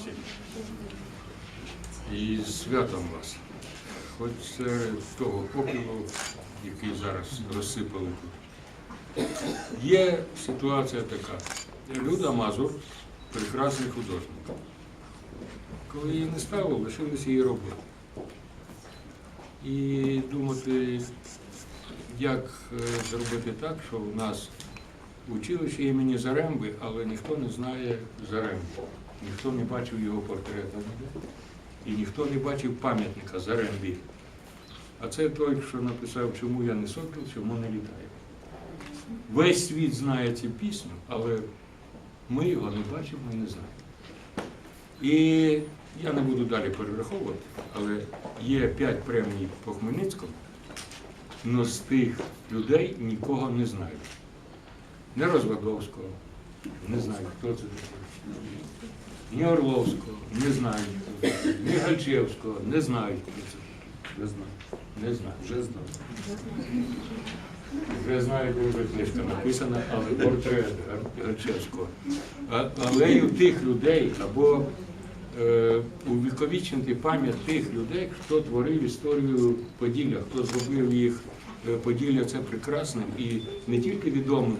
всіх. І святом вас. Хоч серед того попілу, який зараз розсипали тут. Є ситуація така. Люда Мазур прекрасний художник. Коли її не стало, лишилися її роботи. І думати, як е, зробити так, що в нас училище імені Заремби, але ніхто не знає Заремби. Ніхто не бачив його портрета ніде. І ніхто не бачив пам'ятника Зарембі. А це той, що написав, чому я не сокіл, чому не літаю. Весь світ знає цю пісню, але ми його не бачимо і не знаємо. І я не буду далі перераховувати, але є п'ять премій по Хмельницькому, але з тих людей нікого не знаю. Не Розвадовського, не знаю, хто це. Ні Орловського, не знаю, ні Гальчевського, не знаю, хто це. Не знаю. Не знаю. Вже знаю. Вже знаю, коли вже книжка написана, але портрет Гарчевського. А- Але й у тих людей, або е, увіковічнити пам'ять тих людей, хто творив історію Поділля, хто зробив їх е, Поділля це прекрасним і не тільки відомим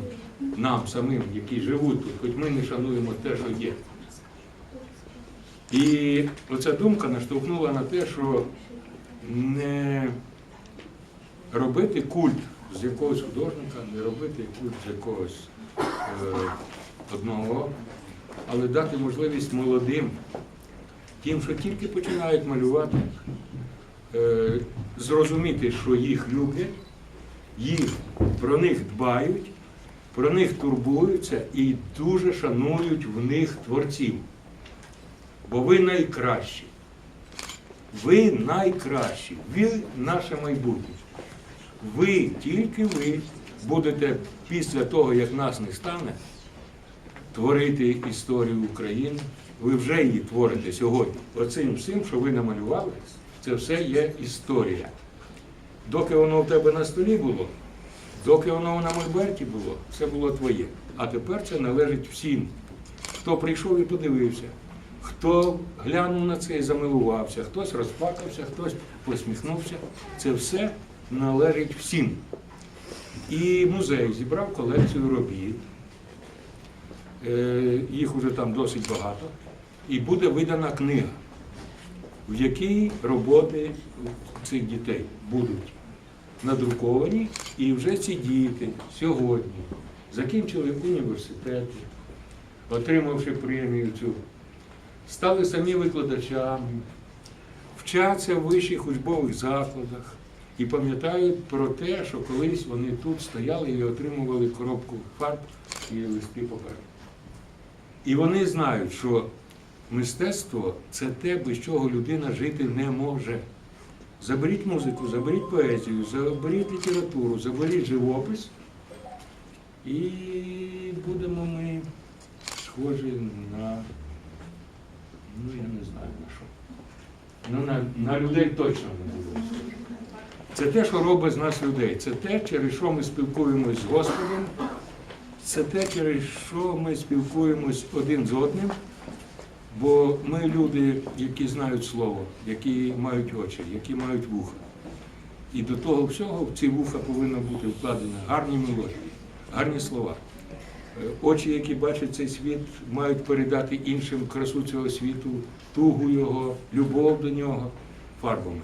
нам самим, які живуть тут, хоч ми не шануємо те, що є. І оця думка наштовхнула на те, що не робити культ з якогось художника, не робити культ з якогось е, одного, але дати можливість молодим, тим, що тільки починають малювати, е, зрозуміти, що їх люблять, їх про них дбають, про них турбуються і дуже шанують в них творців. Бо ви найкращі. Ви найкращі. Ви наше майбутнє. Ви, тільки ви будете після того, як нас не стане, творити історію України. Ви вже її творите сьогодні. Оцим всім, що ви намалювали, це все є історія. Доки воно в тебе на столі було, доки воно на мольберті було, це було твоє. А тепер це належить всім. Хто прийшов і подивився, хто глянув на це і замилувався, хтось розплакався, хтось посміхнувся. Це все належить всім. І музей зібрав колекцію робіт. Е, Їх уже там досить багато. І буде видана книга, в якій роботи цих дітей будуть надруковані. І вже ці діти сьогодні закінчили університети, отримавши премію цю, стали самі викладачами, вчаться в вищих учбових закладах і пам'ятають про те, що колись вони тут стояли і отримували коробку фарб і листи паперу. І вони знають, що мистецтво це те, без чого людина жити не може. Заберіть музику, заберіть поезію, заберіть літературу, заберіть живопис, і будемо ми схожі на, ну я не знаю на що. Ну, на, на людей точно не будемо схожі. Це те, що робить з нас людей. Це те, через що ми спілкуємось з Господом, це те, через що ми спілкуємось один з одним. Бо ми люди, які знають слово, які мають очі, які мають вуха. І до того всього в ці вуха повинна бути вкладені гарні мелодії, гарні слова. Е, Очі, які бачать цей світ, мають передати іншим красу цього світу, тугу його, любов до нього фарбами.